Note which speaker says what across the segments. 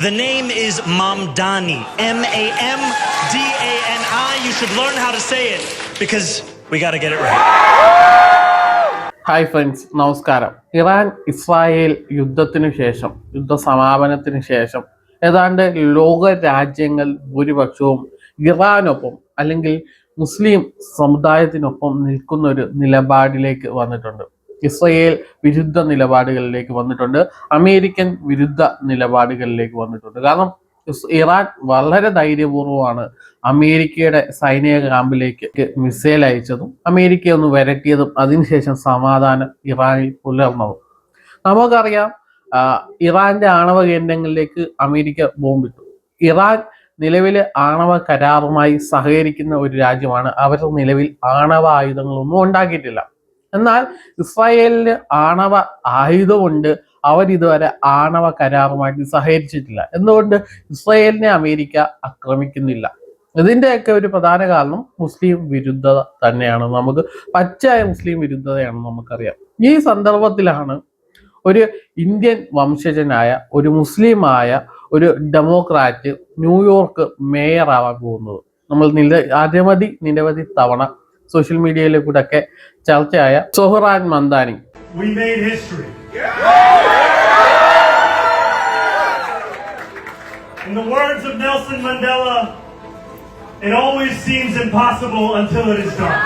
Speaker 1: The name is Mamdani. M A M D A N I. You should learn how to say it because we got to get it right.
Speaker 2: Hi friends നമസ്കാരം Iran Israel യുദ്ധത്തിനു ശേഷം യുദ്ധ സമാപനത്തിന് ശേഷം ഏതാണ്ട് ലോക രാജ്യങ്ങൾ ഭൂരിപക്ഷവും ഇറാനൊപ്പം അല്ലെങ്കിൽ മുസ്ലിം സമുദായത്തിനൊപ്പം നിൽക്കുന്ന ഒരു നിലപാടിലേക്ക് വന്നിട്ടുണ്ട് ഇസ്രയേൽ വിരുദ്ധ നിലപാടുകളിലേക്ക് വന്നിട്ടുണ്ട്. അമേരിക്കൻ വിരുദ്ധ നിലപാടുകളിലേക്ക് വന്നിട്ടുണ്ട്. കാരണം ഇറാൻ വളരെ ധൈര്യപൂർവമാണ് അമേരിക്കയുടെ സൈനിക ക്യാമ്പിലേക്ക് മിസൈൽ അയച്ചതും അമേരിക്കയെ ഒന്ന് വരട്ടിയതും അതിനുശേഷം സമാധാനം ഇറാനിൽ പുലർന്നതും. നമുക്കറിയാം ഇറാന്റെ ആണവ കേന്ദ്രങ്ങളിലേക്ക് അമേരിക്ക ബോംബിട്ടു. ഇറാൻ നിലവിലെ ആണവ കരാറുമായി സഹകരിക്കുന്ന ഒരു രാജ്യമാണ്. അവർ നിലവിൽ ആണവ ആയുധങ്ങളൊന്നും ഉണ്ടാക്കിയിട്ടില്ല. എന്നാൽ ഇസ്രായേലിന് ആണവ ആയുധമുണ്ട്. അവരിതുവരെ ആണവ കരാറുമായിട്ട് സഹകരിച്ചിട്ടില്ല. എന്തുകൊണ്ട്? ഇസ്രായേലിനെ അമേരിക്ക ആക്രമിക്കുന്നില്ല. ഇതിന്റെയൊക്കെ ഒരു പ്രധാന കാരണം മുസ്ലിം വിരുദ്ധത തന്നെയാണ്. നമുക്ക് പച്ചയായ മുസ്ലിം വിരുദ്ധതയാണ് നമുക്കറിയാം. ഈ സന്ദർഭത്തിലാണ് ഒരു ഇന്ത്യൻ വംശജനായ ഒരു മുസ്ലിമായ ഒരു ഡെമോക്രാറ്റ് ന്യൂയോർക്ക് മേയർ ആവാൻ പോകുന്നത്. നമ്മൾ നില അനവധി നിരവധി തവണ സോഷ്യൽ മീഡിയയിൽ കൂടെ ഒക്കെ ചർച്ചയായ Zohran Mamdani.
Speaker 3: In the words of Nelson Mandela, it always seems impossible until it is done.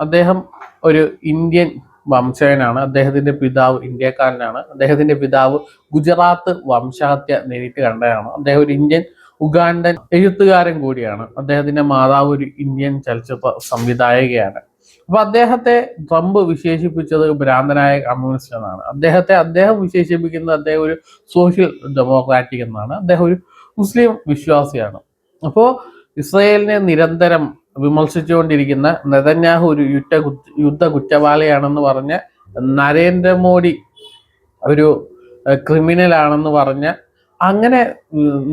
Speaker 2: അദ്ദേഹം ഒരു ഇന്ത്യൻ വംശജനാണ് അദ്ദേഹത്തിന്റെ പിതാവ് ഇന്ത്യക്കാരനാണ് അദ്ദേഹത്തിന്റെ പിതാവ് ഗുജറാത്ത് വംശഹത്യ നേരിട്ട് കണ്ടതാണ് അദ്ദേഹം ഒരു ഇന്ത്യൻ ഉഗാണ്ടൻ എഴുത്തുകാരൻ കൂടിയാണ്. അദ്ദേഹത്തിന്റെ മാതാവ് ഒരു ഇന്ത്യൻ ചലച്ചിത്ര സംവിധായകയാണ്. അപ്പൊ അദ്ദേഹത്തെ ട്രംപ് വിശേഷിപ്പിച്ചത് ഭ്രാന്തനായ കമ്മ്യൂണിസ്റ്റ് എന്നാണ്. അദ്ദേഹത്തെ അദ്ദേഹം വിശേഷിപ്പിക്കുന്നത് അദ്ദേഹം ഒരു സോഷ്യൽ ഡെമോക്രാറ്റിക് എന്നാണ്. അദ്ദേഹം ഒരു മുസ്ലിം വിശ്വാസിയാണ്. അപ്പോ ഇസ്രയേലിനെ നിരന്തരം വിമർശിച്ചുകൊണ്ടിരിക്കുന്ന നെതന്യാഹു ഒരു യുദ്ധ യുദ്ധ കുറ്റവാളിയാണെന്ന് പറഞ്ഞ നരേന്ദ്രമോദി ഒരു ക്രിമിനൽ ആണെന്ന് പറഞ്ഞ അങ്ങനെ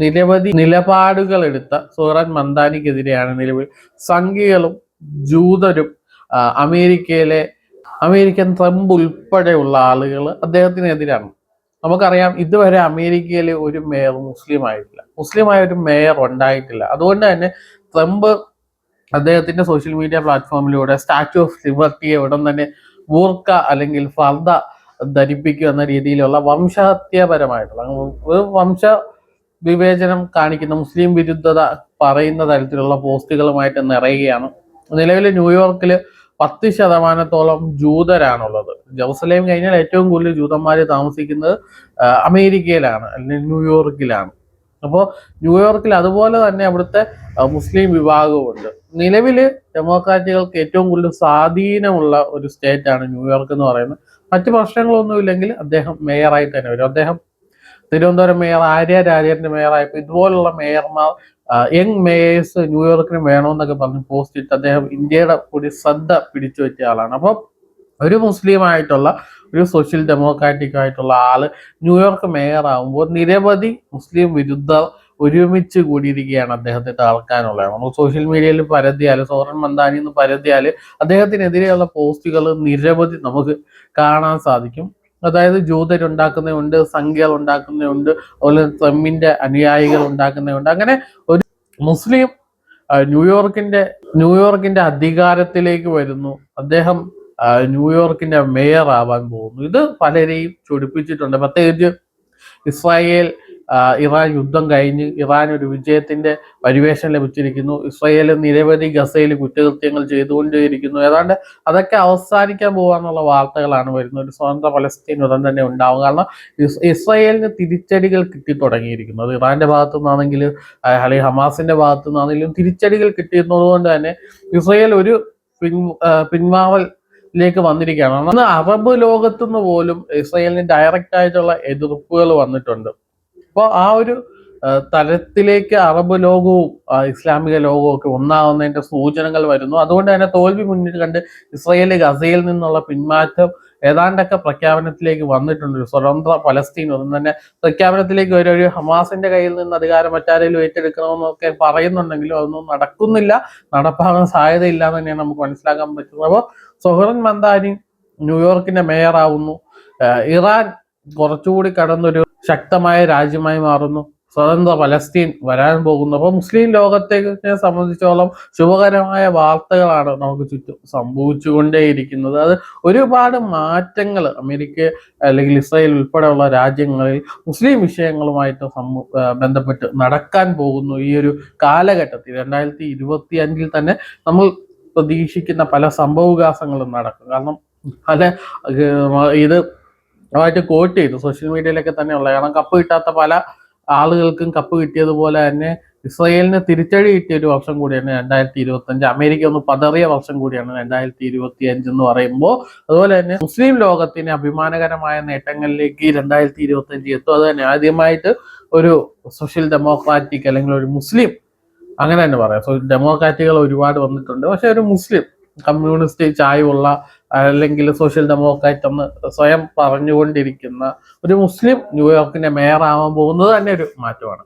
Speaker 2: നിരവധി നിലപാടുകൾ എടുത്ത സുഹറൻ മന്ദാനിക്കെതിരെയാണ് നിലവിൽ സംഘികളും ജൂതരും അമേരിക്കയിലെ അമേരിക്കൻ ട്രംപ് ഉൾപ്പെടെയുള്ള ആളുകൾ അദ്ദേഹത്തിനെതിരാണ്. നമുക്കറിയാം ഇതുവരെ അമേരിക്കയിലെ ഒരു മേയർ മുസ്ലിം ആയിട്ടില്ല. മുസ്ലിമായ ഒരു മേയർ ഉണ്ടായിട്ടില്ല. അതുകൊണ്ട് തന്നെ ട്രംപ് അദ്ദേഹത്തിന്റെ സോഷ്യൽ മീഡിയ പ്ലാറ്റ്ഫോമിലൂടെ സ്റ്റാച്യു ഓഫ് ലിബർട്ടിയെ ഉടൻ തന്നെ ബൂർക്ക അല്ലെങ്കിൽ ഫർദ ധരിപ്പിക്കുക എന്ന രീതിയിലുള്ള വംശഹത്യപരമായിട്ടുള്ള ഒരു വംശ വിവേചനം കാണിക്കുന്ന മുസ്ലിം വിരുദ്ധത പറയുന്ന തരത്തിലുള്ള പോസ്റ്റുകളുമായിട്ട് നിറയുകയാണ്. നിലവിൽ ന്യൂയോർക്കിൽ പത്ത് ശതമാനത്തോളം ജൂതരാണുള്ളത്. ജെറുസലേം കഴിഞ്ഞാൽ ഏറ്റവും കൂടുതൽ ജൂതന്മാർ താമസിക്കുന്നത് അമേരിക്കയിലാണ് അല്ലെങ്കിൽ ന്യൂയോർക്കിലാണ് അപ്പോൾ ന്യൂയോർക്കിൽ അതുപോലെ തന്നെ അവിടുത്തെ മുസ്ലിം വിഭാഗവുമുണ്ട്. നിലവിൽ ഡെമോക്രാറ്റുകൾക്ക് ഏറ്റവും കൂടുതൽ സ്വാധീനമുള്ള ഒരു സ്റ്റേറ്റാണ് ന്യൂയോർക്ക് എന്ന് പറയുന്നത്. മറ്റു പ്രശ്നങ്ങളൊന്നുമില്ലെങ്കിൽ അദ്ദേഹം മേയറായി തന്നെ വരും. അദ്ദേഹം തിരുവനന്തപുരം മേയർ ആര്യ രാജേന്ദ്രന്റെ മേയറായപ്പോൾ ഇതുപോലുള്ള മേയർമാർ യങ് മേയേഴ്സ് ന്യൂയോർക്കിന് വേണമെന്നൊക്കെ പറഞ്ഞ് പോസ്റ്റ് ഇട്ട് അദ്ദേഹം ഇന്ത്യയുടെ കൂടി ശ്രദ്ധ പിടിച്ചു പറ്റിയ ആളാണ്. അപ്പോൾ ഒരു മുസ്ലിം ആയിട്ടുള്ള ഒരു സോഷ്യൽ ഡെമോക്രാറ്റിക് ആയിട്ടുള്ള ആൾ ന്യൂയോർക്ക് മേയർ ആകുമ്പോൾ നിരവധി മുസ്ലിം വിരുദ്ധർ ഒരുമിച്ച് കൂടിയിരിക്കുകയാണ് അദ്ദേഹത്തെ താഴ്ക്കാനുള്ളത് നമ്മൾ സോഷ്യൽ മീഡിയയിൽ പരതിയാൽ സോറൻ മന്ദാനി എന്ന് പരതിയാൽ അദ്ദേഹത്തിനെതിരെയുള്ള പോസ്റ്റുകൾ നിരവധി നമുക്ക് കാണാൻ സാധിക്കും. അതായത് ജൂതരുണ്ടാക്കുന്നതുണ്ട് സംഖ്യകൾ ഉണ്ടാക്കുന്നതുണ്ട് അതുപോലെ ട്രംപിന്റെ അനുയായികൾ ഉണ്ടാക്കുന്നതുണ്ട് അങ്ങനെ ഒരു മുസ്ലിം ന്യൂയോർക്കിന്റെ ന്യൂയോർക്കിന്റെ അധികാരത്തിലേക്ക് വരുന്നു. അദ്ദേഹം ന്യൂയോർക്കിന്റെ മേയർ ആവാൻ പോകുന്നു. ഇത് പലരെയും ചൊടിപ്പിച്ചിട്ടുണ്ട്. പ്രത്യേകിച്ച് ഇസ്രായേൽ ഇറാൻ യുദ്ധം കഴിഞ്ഞ് ഇറാൻ ഒരു വിജയത്തിന്റെ പരിവേഷം ലഭിച്ചിരിക്കുന്നു. ഇസ്രായേൽ നിരവധി ഗസയിൽ കുറ്റകൃത്യങ്ങൾ ചെയ്തുകൊണ്ടേയിരിക്കുന്നു. ഏതാണ്ട് അതൊക്കെ അവസാനിക്കാൻ പോകാന്നുള്ള വാർത്തകളാണ് വരുന്നത്. ഒരു സ്വതന്ത്ര പലസ്തീൻ ഉടൻ തന്നെ ഉണ്ടാവും. കാരണം ഇസ്രയേലിന് തിരിച്ചടികൾ കിട്ടി തുടങ്ങിയിരിക്കുന്നു അത് ഇറാന്റെ ഭാഗത്തു നിന്നാണെങ്കിൽ അല്ലെങ്കിൽ ഹമാസിന്റെ ഭാഗത്തു നിന്നാണെങ്കിലും തിരിച്ചടികൾ കിട്ടിയിരുന്നത് കൊണ്ട് തന്നെ ഇസ്രയേൽ ഒരു പിൻ ആ, പിൻവാവലിലേക്ക് വന്നിരിക്കുകയാണ്. അന്ന് അറബ് ലോകത്തുനിന്ന് പോലും ഇസ്രയേലിന് ഡയറക്റ്റ് ആയിട്ടുള്ള എതിർപ്പുകൾ വന്നിട്ടുണ്ട്. അപ്പോൾ ആ ഒരു തലത്തിലേക്ക് അറബ് ലോകവും ഇസ്ലാമിക ലോകവും ഒക്കെ ഒന്നാവുന്നതിന്റെ സൂചനകൾ വരുന്നു. അതുകൊണ്ട് തന്നെ തോൽവി മുന്നിൽ കണ്ട് ഇസ്രയേൽ ഗസയിൽ നിന്നുള്ള പിന്മാറ്റം ഏതാണ്ടൊക്കെ പ്രഖ്യാപനത്തിലേക്ക് വന്നിട്ടുണ്ട്. ഒരു സ്വതന്ത്ര പലസ്തീൻ ഒന്നും തന്നെ പ്രഖ്യാപനത്തിലേക്ക് ഒരു ഒരു ഹമാസിന്റെ കയ്യിൽ നിന്ന് അധികാരം മറ്റാരെങ്കിലും ഏറ്റെടുക്കണമെന്നൊക്കെ പറയുന്നുണ്ടെങ്കിലും അതൊന്നും നടക്കുന്നില്ല. നടപ്പാകാൻ സാധ്യതയില്ല എന്ന് തന്നെയാണ് നമുക്ക് മനസ്സിലാക്കാൻ പറ്റുന്നത്. അപ്പോൾ സൊഹറൻ മന്ദാനി ന്യൂയോർക്കിന്റെ മേയർ ആവുന്നു ഇറാൻ കുറച്ചുകൂടി കടന്നൊരു ശക്തമായ രാജ്യമായി മാറുന്നു. സ്വതന്ത്ര പലസ്തീൻ വരാൻ പോകുന്നു. അപ്പോൾ മുസ്ലിം ലോകത്തെ സംബന്ധിച്ചോളം ശുഭകരമായ വാർത്തകളാണ് നമുക്ക് ചുറ്റും സംഭവിച്ചുകൊണ്ടേയിരിക്കുന്നത്. അത് ഒരുപാട് മാറ്റങ്ങൾ അമേരിക്ക അല്ലെങ്കിൽ ഇസ്രായേൽ ഉൾപ്പെടെയുള്ള രാജ്യങ്ങളിൽ മുസ്ലിം വിഷയങ്ങളുമായിട്ട് ബന്ധപ്പെട്ട് നടക്കാൻ പോകുന്നു. ഈ ഒരു കാലഘട്ടത്തിൽ രണ്ടായിരത്തി ഇരുപത്തി അഞ്ചിൽ തന്നെ നമ്മൾ പ്രതീക്ഷിക്കുന്ന പല സംഭവവികാസങ്ങളും നടക്കും. കാരണം അത് ഇത് ആയിട്ട് കോട്ട് ചെയ്തു. സോഷ്യൽ മീഡിയയിലൊക്കെ തന്നെയുള്ള കാരണം കപ്പ് കിട്ടാത്ത പല ആളുകൾക്കും കപ്പ് കിട്ടിയതുപോലെ തന്നെ ഇസ്രയേലിന് തിരിച്ചടി കിട്ടിയ ഒരു വർഷം കൂടിയാണ് രണ്ടായിരത്തി ഇരുപത്തി അഞ്ച് അമേരിക്ക ഒന്ന് പതറിയ വർഷം കൂടിയാണ് രണ്ടായിരത്തി ഇരുപത്തി അഞ്ച് എന്ന് പറയുമ്പോൾ. അതുപോലെ തന്നെ മുസ്ലിം ലോകത്തിന് അഭിമാനകരമായ നേട്ടങ്ങളിലേക്ക് രണ്ടായിരത്തി ഇരുപത്തി അഞ്ച് എത്തും. അത് തന്നെ ആദ്യമായിട്ട് ഒരു സോഷ്യൽ ഡെമോക്രാറ്റിക് അല്ലെങ്കിൽ ഒരു മുസ്ലിം അങ്ങനെ തന്നെ പറയാം. സോ ഡെമോക്രാറ്റുകൾ ഒരുപാട് വന്നിട്ടുണ്ട്. പക്ഷെ ഒരു മുസ്ലിം കമ്മ്യൂണിസ്റ്റ് ചായവുള്ള അല്ലെങ്കിൽ സോഷ്യൽ ഡെമോക്രാറ്റ് എന്ന് സ്വയം പറഞ്ഞുകൊണ്ടിരിക്കുന്ന ഒരു മുസ്ലിം ന്യൂയോർക്കിന്റെ മേയർ ആവാൻ പോകുന്നത് തന്നെ ഒരു മാറ്റമാണ്.